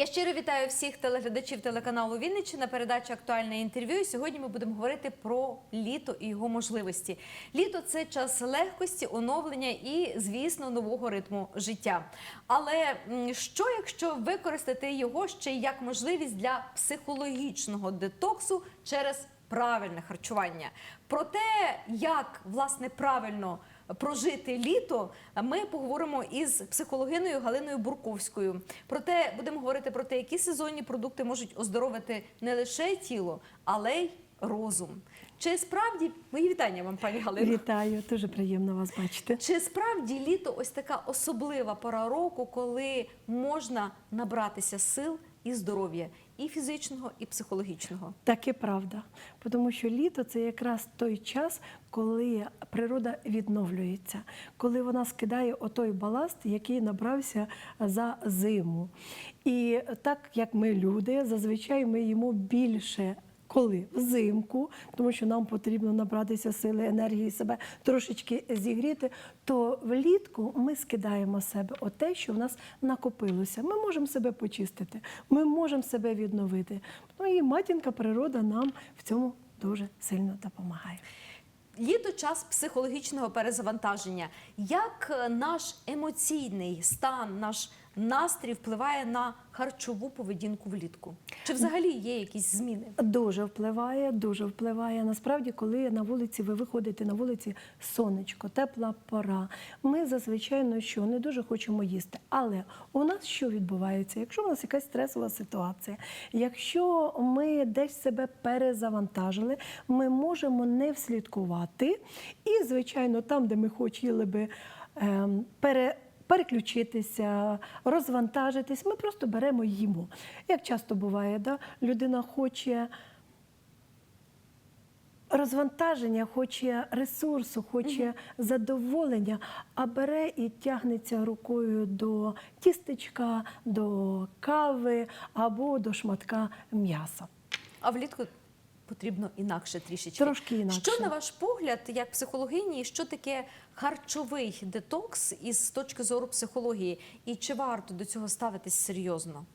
Я щиро вітаю всіх телеглядачів телеканалу Вінниччина. Передача актуальне інтерв'ю. Сьогодні ми будемо говорити про літо і його можливості. Літо це час легкості, оновлення і, звісно, нового ритму життя. Але що якщо використати його ще як можливість для психологічного детоксу через правильне харчування? Про те, як власне правильно прожити літо, ми поговоримо із психологиною Галиною Бурковською. Проте будемо говорити про те, які сезонні продукти можуть оздоровити не лише тіло, але й розум. Чи справді мої вітання вам, пані Галино? Вітаю, дуже приємно вас бачити. Чи справді літо ось така особлива пора року, коли можна набратися сил і здоров'я і фізичного, і психологічного? Таке правда. Тому що літо це якраз той час, коли природа відновлюється, коли вона скидає отой баласт, який набрався за зиму. І так як ми люди, зазвичай ми їмо більше. Коли взимку, тому що нам потрібно набратися сили, енергії, себе трошечки зігріти, то влітку ми скидаємо з себе оте, що в нас накопилося. Ми можемо себе почистити, ми можемо себе відновити. Ну і матінка природа нам в цьому дуже сильно допомагає. Літо час психологічного перезавантаження. Як е, наш емоційний стан, наш настрій впливає на харчову поведінку влітку? Чи взагалі є якісь зміни? Дуже впливає, дуже впливає. Насправді, коли на вулиці ви виходите на вулиці сонечко, тепла пора. Ми зазвичай ну, що не дуже хочемо їсти. Але у нас що відбувається? Якщо у нас якась стресова ситуація, якщо ми десь себе перезавантажили, ми можемо не вслідкувати. І, звичайно, там, де ми хотіли би ем, пере переключитися, розвантажитись. Ми просто беремо їмо. Як часто буває, да? людина хоче. Розвантаження, хоче ресурсу, хоче задоволення, а бере і тягнеться рукою до тістечка, до кави або до шматка м'яса. А влітку потрібно інакше трішечки. Трошки інакше. Що на ваш погляд, як психологині, що таке харчовий детокс із точки зору психології? І чи варто до цього ставитись серйозно?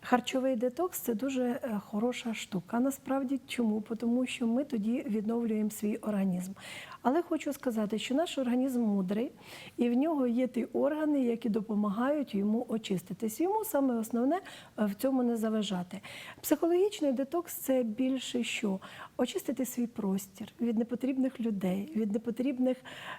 Харчовий детокс це дуже е, хороша штука. Насправді чому? Тому що ми тоді відновлюємо свій організм. Але хочу сказати, що наш організм мудрий, і в нього є ті органи, які допомагають йому очиститись. Йому саме основне е, в цьому не заважати. Психологічний детокс це більше що? Очистити свій простір від непотрібних людей, від непотрібних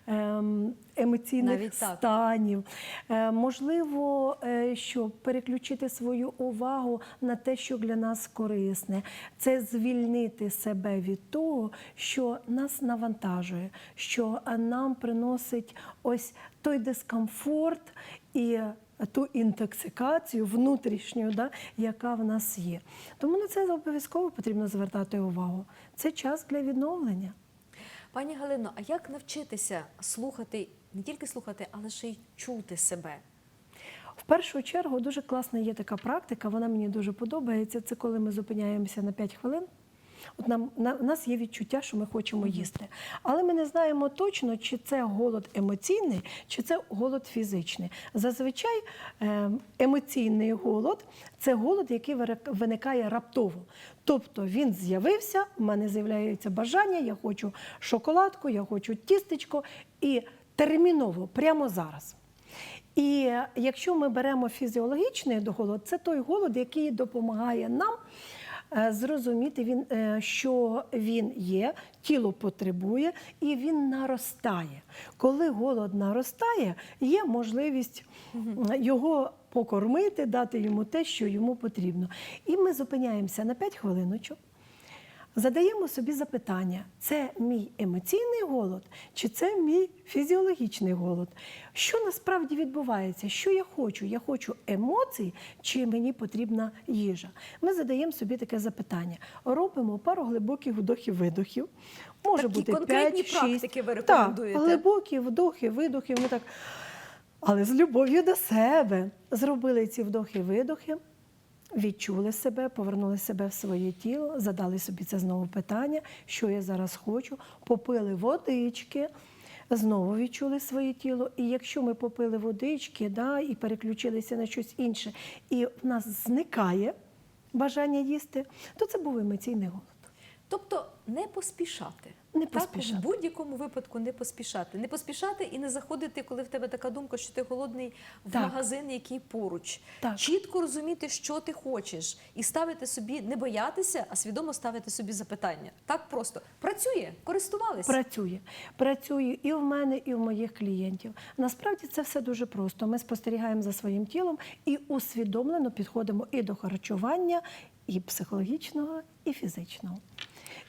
ем, емоційних Навіть станів. Е, Можливо, е, що переключити свою увагу на те, що для нас корисне, це звільнити себе від того, що нас навантажує, що нам приносить ось той дискомфорт і ту інтоксикацію внутрішню, да, яка в нас є. Тому на це обов'язково потрібно звертати увагу. Це час для відновлення. Пані Галино, а як навчитися слухати, не тільки слухати, але ще й чути себе? В першу чергу дуже класна є така практика, вона мені дуже подобається. Це коли ми зупиняємося на 5 хвилин. От нам на у нас є відчуття, що ми хочемо їсти, але ми не знаємо точно, чи це голод емоційний, чи це голод фізичний. Зазвичай е, емоційний голод це голод, який виникає раптово. Тобто він з'явився, в мене з'являється бажання, я хочу шоколадку, я хочу тістечко, і терміново, прямо зараз. І якщо ми беремо фізіологічний голод, це той голод, який допомагає нам е, зрозуміти, він, е, що він є, тіло потребує і він наростає. Коли голод наростає, є можливість його покормити, дати йому те, що йому потрібно. І ми зупиняємося на 5 хвилиночок. Задаємо собі запитання: це мій емоційний голод, чи це мій фізіологічний голод? Що насправді відбувається? Що я хочу? Я хочу емоцій, чи мені потрібна їжа? Ми задаємо собі таке запитання. Робимо пару глибоких вдохів-видохів. Може Такі бути конкретні 5-6. практики ви рекомендуєте? Так, глибокі вдохи, видохи. Ми так, але з любов'ю до себе зробили ці вдохи-видохи. Відчули себе, повернули себе в своє тіло, задали собі це знову питання, що я зараз хочу, попили водички, знову відчули своє тіло. І якщо ми попили водички да, і переключилися на щось інше, і в нас зникає бажання їсти, то це був емоційний голод. Тобто не поспішати. Не Так, в будь-якому випадку не поспішати. Не поспішати і не заходити, коли в тебе така думка, що ти голодний в Так. магазин, який поруч. Так. Чітко розуміти, що ти хочеш, і ставити собі, не боятися, а свідомо ставити собі запитання. Так просто працює, користувалися. Працює. Працює і в мене, і в моїх клієнтів. Насправді це все дуже просто. Ми спостерігаємо за своїм тілом і усвідомлено підходимо і до харчування, і психологічного, і фізичного.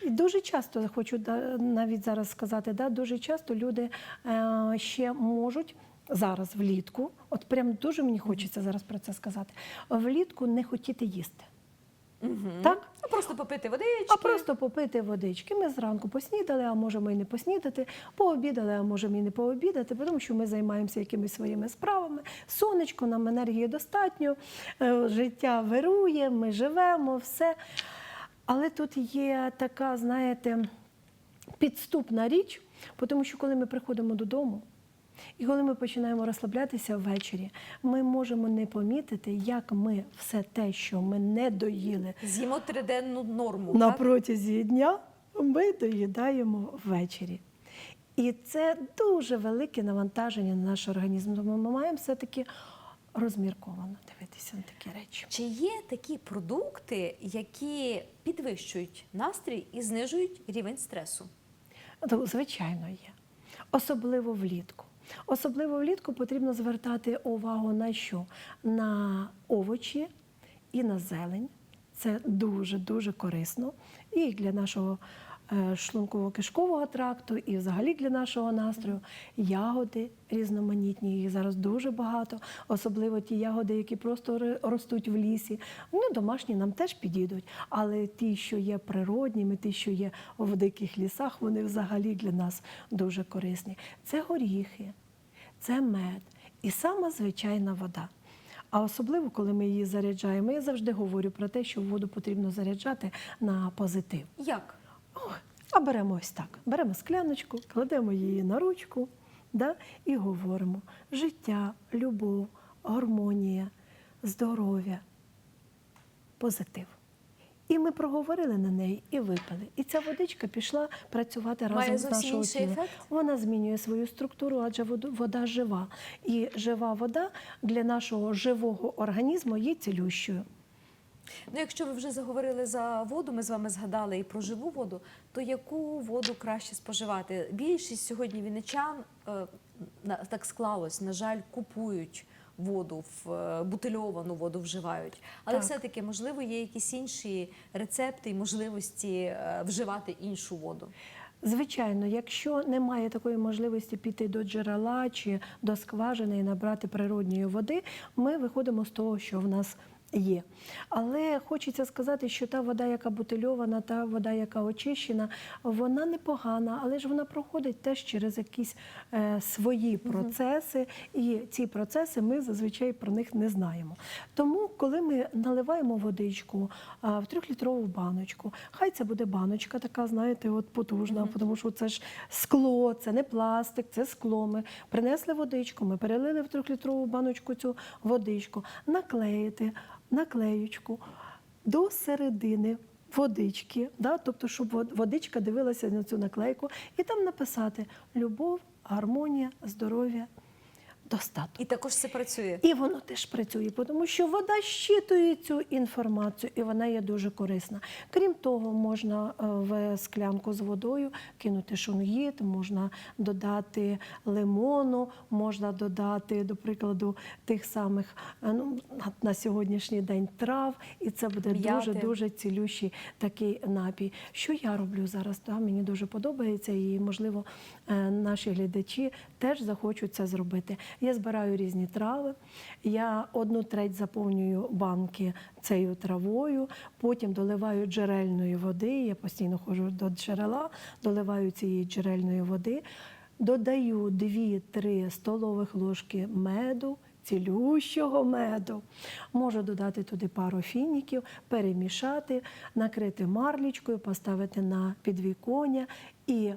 І дуже часто хочу навіть зараз сказати, да, дуже часто люди е, ще можуть зараз влітку, от прям дуже мені хочеться зараз про це сказати, влітку не хотіти їсти. Мгм. Так? А просто попити водички. А просто попити водички. Ми зранку поснідали, а можемо і не поснідати, пообідали, а можемо і не пообідати, тому що ми займаємося якимись своїми справами. Сонечко, нам енергії достатньо, е, життя вирує, ми живемо, все. Але тут є така, знаєте, підступна річ, тому що коли ми приходимо додому, і коли ми починаємо розслаблятися ввечері, ми можемо не помітити, як ми все те, що ми не доїли З'їмо триденну норму. на так? протязі дня ми доїдаємо ввечері. І це дуже велике навантаження на наш організм. Тому ми маємо все-таки розмірковано дивитися на такі речі. Чи є такі продукти, які підвищують настрій і знижують рівень стресу? То, Звичайно, є. Особливо влітку. Особливо влітку потрібно звертати увагу на що? На овочі і на зелень. Це дуже-дуже корисно і для нашого шлунково-кишкового тракту, і взагалі для нашого настрою. Ягоди різноманітні, їх зараз дуже багато, особливо ті ягоди, які просто ростуть в лісі. Ну, домашні нам теж підійдуть, але ті, що є природніми, ті, що є в диких лісах, вони взагалі для нас дуже корисні. Це горіхи, це мед і сама звичайна вода. А особливо, коли ми її заряджаємо, я завжди говорю про те, що воду потрібно заряджати на позитив. Як? А беремо ось так: беремо скляночку, кладемо її на ручку да, і говоримо: життя, любов, гармонія, здоров'я, позитив. І ми проговорили на неї і випили. І ця водичка пішла працювати разом Має з нашого тіла. ефект? Вона змінює свою структуру, адже вода жива. І жива вода для нашого живого організму є цілющою. Ну, якщо ви вже заговорили за воду, ми з вами згадали і про живу воду, то яку воду краще споживати? Більшість сьогодні вінничан е, так склалось, на жаль, купують воду, в е, бутильовану воду вживають. Але все-таки, можливо, є якісь інші рецепти і можливості е, вживати іншу воду. Звичайно, якщо немає такої можливості піти до джерела чи до скважини і набрати природньої води, ми виходимо з того, що в нас є. Але хочеться сказати, що та вода, яка бутильована, та вода, яка очищена, вона непогана, але ж вона проходить теж через якісь е, свої процеси, і ці процеси ми зазвичай про них не знаємо. Тому, коли ми наливаємо водичку а, в трьохлітрову баночку, хай це буде баночка, така, знаєте, от потужна, тому що це ж скло, це не пластик, це скло. Ми принесли водичку, ми перелили в трьохлітрову баночку цю водичку, наклеїти наклеючку до середини водички, да? тобто, щоб водичка дивилася на цю наклейку, і там написати любов, гармонія, здоров'я, достаток. І також це працює. І воно теж працює, тому що вода щитує цю інформацію, і вона є дуже корисна. Крім того, можна е, в склянку з водою кинути шунгіт, можна додати лимону, можна додати, до прикладу, тих самих е, ну, на- сьогоднішній день трав, і це буде дуже дуже цілющий такий напій. Що я роблю зараз? Да, мені дуже подобається, і можливо е, наші глядачі теж захочуть це зробити. Я збираю різні трави, я одну треть заповнюю банки цією травою, потім доливаю джерельної води. Я постійно ходжу до джерела, доливаю цієї джерельної води, додаю 2-3 столових ложки меду. Цілющого меду. Можу додати туди пару фініків, перемішати, накрити марлічкою, поставити на підвіконня і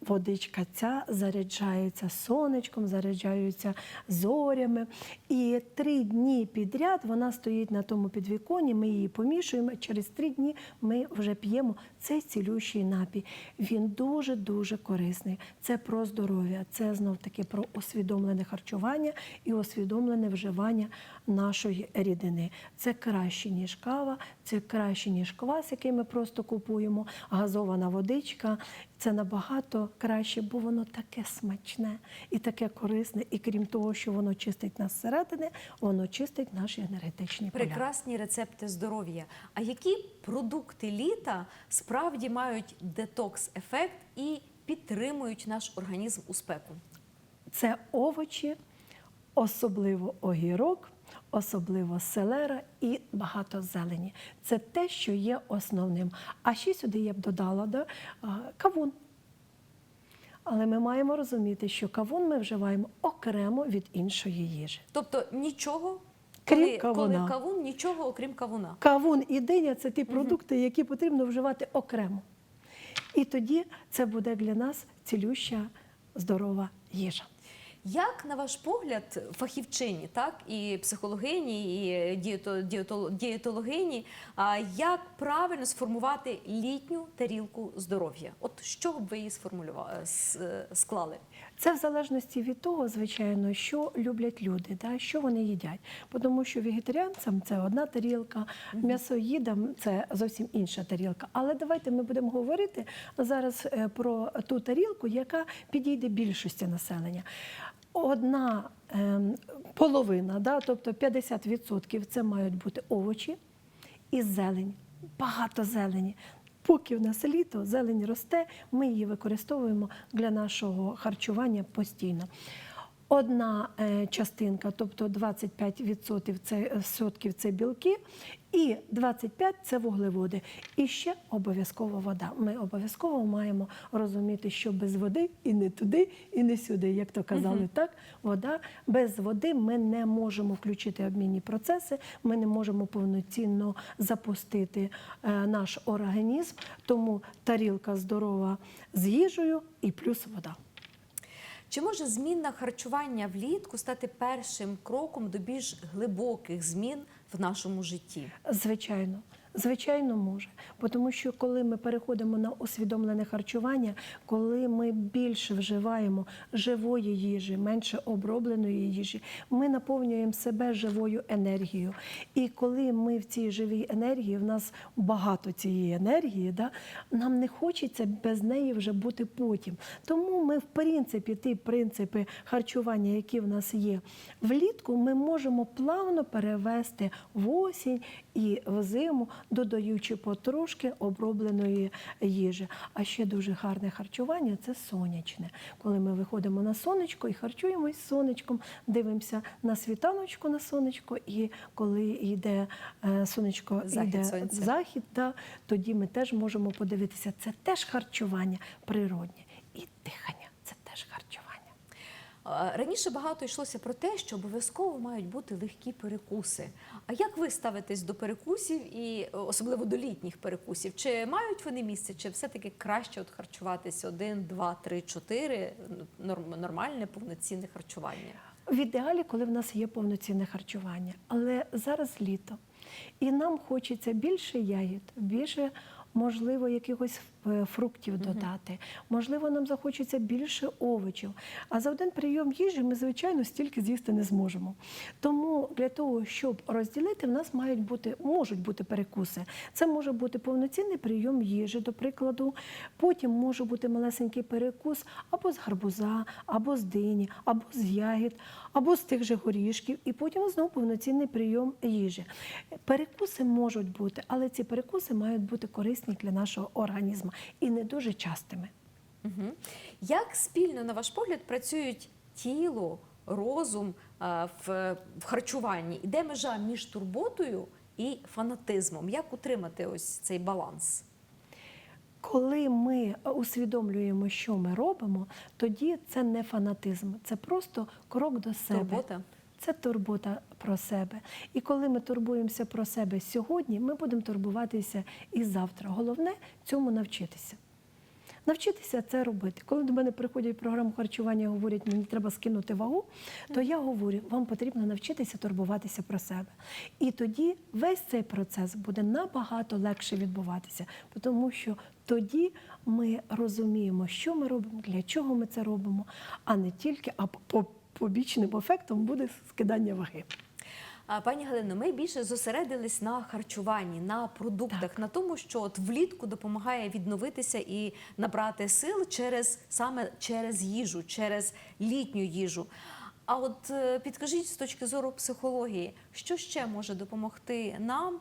водичка ця заряджається сонечком, заряджається зорями. І три дні підряд вона стоїть на тому підвіконні, ми її помішуємо. Через три дні ми вже п'ємо цей цілющий напій. Він дуже-дуже корисний. Це про здоров'я, це знов таки про усвідомлене харчування і усвідомлене вживання нашої рідини. Це краще, ніж кава, це краще, ніж квас, який ми просто купуємо, газована водичка. Це набагато краще, бо воно таке смачне і таке корисне. І крім того, що воно чистить нас зсередини, воно чистить наші енергетичні поля. Прекрасні рецепти здоров'я. А які продукти літа справді мають детокс-ефект і підтримують наш організм у спеку? Це овочі, особливо огірок, особливо селера і багато зелені. Це те, що є основним. А ще сюди я б додала да, кавун. Але ми маємо розуміти, що кавун ми вживаємо окремо від іншої їжі. Тобто нічого, Крім коли, коли кавун, нічого окрім кавуна. Кавун і диня це ті продукти, які потрібно вживати окремо. І тоді це буде для нас цілюща, здорова їжа. Як, на ваш погляд, фахівчині, так і психологині, і дієтологині, як правильно сформувати літню тарілку здоров'я? От що б ви її сформулювали склали? Це в залежності від того, звичайно, що люблять люди, да, що вони їдять. Тому що вегетаріанцям це одна тарілка, м'ясоїдам це зовсім інша тарілка. Але давайте ми будемо говорити зараз е, про ту тарілку, яка підійде більшості населення. Одна ем, половина, да, тобто 50% це мають бути овочі і зелень. Багато зелені. Поки в нас літо, зелень росте, ми її використовуємо для нашого харчування постійно. Одна е, частинка, тобто 25% це, е, відсотків це білки, і 25% це вуглеводи. І ще обов'язково вода. Ми обов'язково маємо розуміти, що без води і не туди, і не сюди. Як то казали, так вода без води ми не можемо включити обмінні процеси, ми не можемо повноцінно запустити е, наш організм. Тому тарілка здорова з їжею і плюс вода. Чи може змінна харчування влітку стати першим кроком до більш глибоких змін в нашому житті? Звичайно. Звичайно, може. Бо Тому що коли ми переходимо на усвідомлене харчування, коли ми більше вживаємо живої їжі, менше обробленої їжі, ми наповнюємо себе живою енергією. І коли ми в цій живій енергії, в нас багато цієї енергії, да, нам не хочеться без неї вже бути потім. Тому ми, в принципі, ті принципи харчування, які в нас є влітку, ми можемо плавно перевести в осінь і в зиму, додаючи потрошки обробленої їжі. А ще дуже гарне харчування це сонячне. Коли ми виходимо на сонечко і харчуємось сонечком, дивимося на світаночку на сонечко, і коли йде е, сонечко, Захід йде сонця. захід, да, тоді ми теж можемо подивитися. Це теж харчування природнє і дихання. Це теж харчування. Раніше багато йшлося про те, що обов'язково мають бути легкі перекуси. А як ви ставитесь до перекусів і е, особливо до літніх перекусів? Чи мають вони місце, чи все-таки краще от харчуватись один, два, три, чотири нормальне повноцінне харчування? В ідеалі, коли в нас є повноцінне харчування, але зараз літо, і нам хочеться більше ягід, більше. Можливо, якихось фруктів додати, можливо, нам захочеться більше овочів. А за один прийом їжі ми, звичайно, стільки з'їсти не зможемо. Тому для того, щоб розділити, в нас мають бути, можуть бути перекуси. Це може бути повноцінний прийом їжі, до прикладу. Потім може бути малесенький перекус або з гарбуза, або з дині, або з ягід, або з тих же горішків, і потім знову повноцінний прийом їжі. Перекуси можуть бути, але ці перекуси мають бути корисні для нашого організму і не дуже частими. Угу. Як спільно, на ваш погляд, працюють тіло, розум е, в, в харчуванні? І де межа між турботою і фанатизмом? Як утримати ось цей баланс? Коли ми усвідомлюємо, що ми робимо, тоді це не фанатизм, це просто крок до себе. Турбота? Це турбота про себе. І коли ми турбуємося про себе сьогодні, ми будемо турбуватися і завтра. Головне цьому навчитися. Навчитися це робити. Коли до мене приходять програму харчування і говорять, мені треба скинути вагу, то я говорю, вам потрібно навчитися турбуватися про себе. І тоді весь цей процес буде набагато легше відбуватися, тому що тоді ми розуміємо, що ми робимо, для чого ми це робимо, а не тільки, а по побічним ефектом буде скидання ваги. Пані Галино, ми більше зосередились на харчуванні, на продуктах, на тому, що от влітку допомагає відновитися і набрати сил через саме через їжу, через літню їжу. А от е, підкажіть з точки зору психології, що ще може допомогти нам,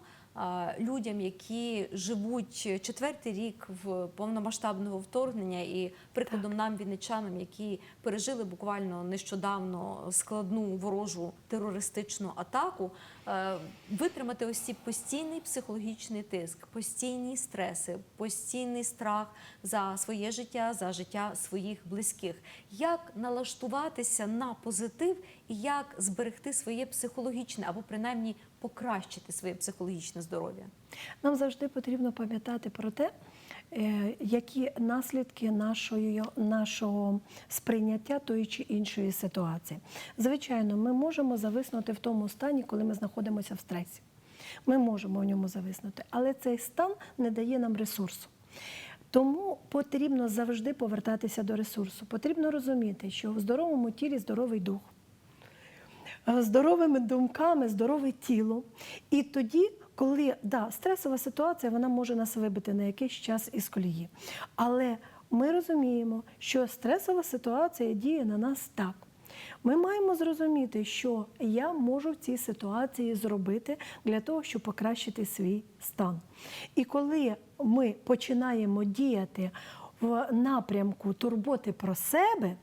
людям, які живуть четвертий рік в повномасштабного вторгнення, і прикладом нам, вінничанам, які пережили буквально нещодавно складну ворожу терористичну атаку, е, витримати ось ці постійний психологічний тиск, постійні стреси, постійний страх за своє життя, за життя своїх близьких. Як налаштуватися на позитив і як зберегти своє психологічне або принаймні покращити своє психологічне здоров'я? Нам завжди потрібно пам'ятати про те, е, які наслідки нашої, нашого сприйняття тої чи іншої ситуації. Звичайно, ми можемо зависнути в тому стані, коли ми знаходимося в стресі. Ми можемо в ньому зависнути, але цей стан не дає нам ресурсу. Тому потрібно завжди повертатися до ресурсу. Потрібно розуміти, що в здоровому тілі здоровий дух здоровими думками, здорове тіло. І тоді, коли да, стресова ситуація, вона може нас вибити на якийсь час із колії. Але ми розуміємо, що стресова ситуація діє на нас так. Ми маємо зрозуміти, що я можу в цій ситуації зробити для того, щоб покращити свій стан. І коли ми починаємо діяти в напрямку турботи про себе,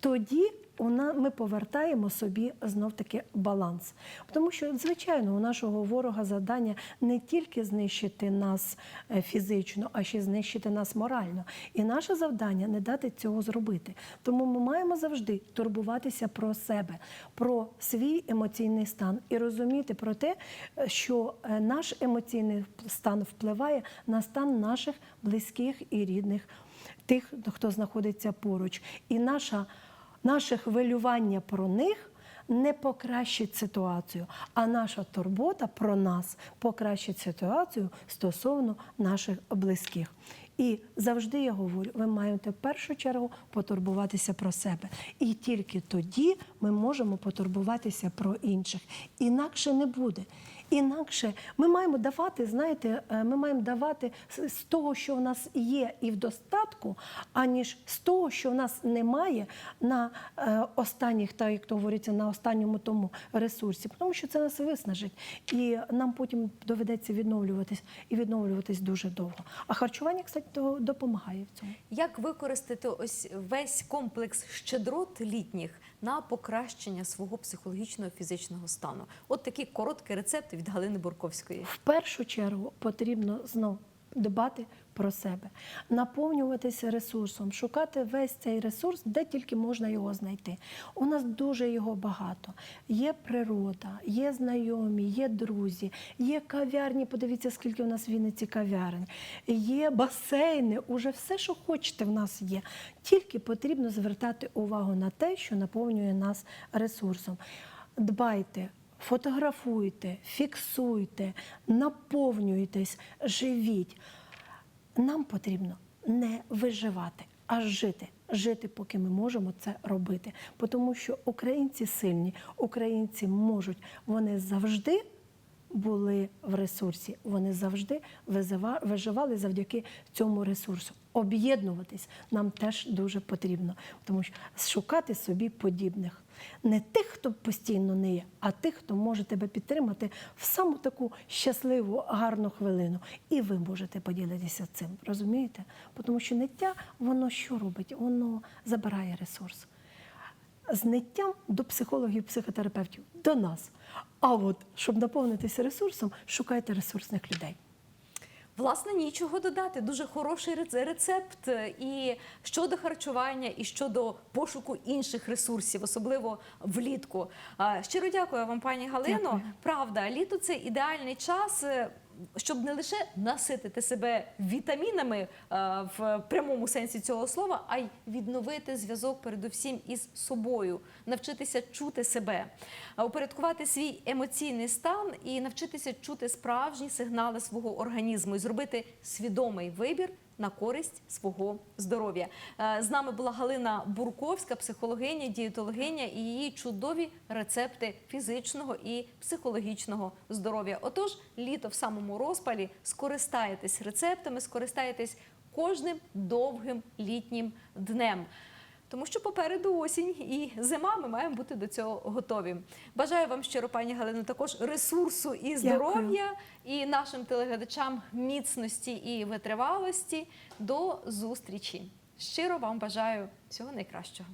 тоді ми повертаємо собі знов таки баланс. Тому що, звичайно, у нашого ворога завдання не тільки знищити нас е, фізично, а ще й знищити нас морально. І наше завдання не дати цього зробити. Тому ми маємо завжди турбуватися про себе, про свій емоційний стан і розуміти про те, е, що е, наш емоційний стан впливає на стан наших близьких і рідних, тих, хто знаходиться поруч. І наша наше хвилювання про них не покращить ситуацію, а наша турбота про нас покращить ситуацію стосовно наших близьких. І завжди я говорю, ви маєте в першу чергу потурбуватися про себе. І тільки тоді ми можемо потурбуватися про інших. Інакше не буде. Інакше ми маємо давати, знаєте, е, ми маємо давати з того, що в нас є, і в достатку, аніж з того, що в нас немає на е, останніх, так як то говориться, на останньому тому ресурсі, тому що це нас виснажить, і нам потім доведеться відновлюватись і відновлюватись дуже довго. А харчування, кстати, до- допомагає в цьому. Як використати ось весь комплекс щедрот літніх на покращення свого психологічного фізичного стану? От такі короткі рецепти від Галини Бурковської. В першу чергу потрібно знов дбати про себе, наповнюватися ресурсом, шукати весь цей ресурс, де тільки можна його знайти. У нас дуже його багато. Є природа, є знайомі, є друзі, є кав'ярні. Подивіться, скільки у нас в Вінниці кав'ярень, є басейни, уже все, що хочете, в нас є. Тільки потрібно звертати увагу на те, що наповнює нас ресурсом. Дбайте. Фотографуйте, фіксуйте, наповнюйтесь, живіть. Нам потрібно не виживати, а жити. Жити, поки ми можемо це робити. Тому що українці сильні, українці можуть, вони завжди були в ресурсі, вони завжди виживали завдяки цьому ресурсу. Об'єднуватись нам теж дуже потрібно, тому що шукати собі подібних. Не тих, хто постійно не є, а тих, хто може тебе підтримати в саму таку щасливу, гарну хвилину. І ви можете поділитися цим. Розумієте? Тому що ниття, воно що робить? Воно забирає ресурс. З ниттям до психологів, психотерапевтів, до нас. А от, щоб наповнитися ресурсом, шукайте ресурсних людей. Власне, нічого додати. Дуже хороший рец- рецепт е, і щодо харчування, і щодо пошуку інших ресурсів, особливо влітку. Щиро дякую вам, пані Галино. Дякую. Правда, літо це ідеальний час. Е, щоб не лише наситити себе вітамінами е, в прямому сенсі цього слова, а й відновити зв'язок передусім із собою, навчитися чути себе, а упорядкувати свій емоційний стан і навчитися чути справжні сигнали свого організму і зробити свідомий вибір на користь свого здоров'я. Е, З нами була Галина Бурковська, психологиня, дієтологиня і її чудові рецепти фізичного і психологічного здоров'я. Отож, літо в самому розпалі скористайтесь рецептами, скористайтесь кожним довгим літнім днем. Тому що попереду осінь і зима, ми маємо бути до цього готові. Бажаю вам щиро, пані Галино, також ресурсу і здоров'я, і нашим телеглядачам міцності і витривалості. До зустрічі. Щиро вам бажаю всього найкращого.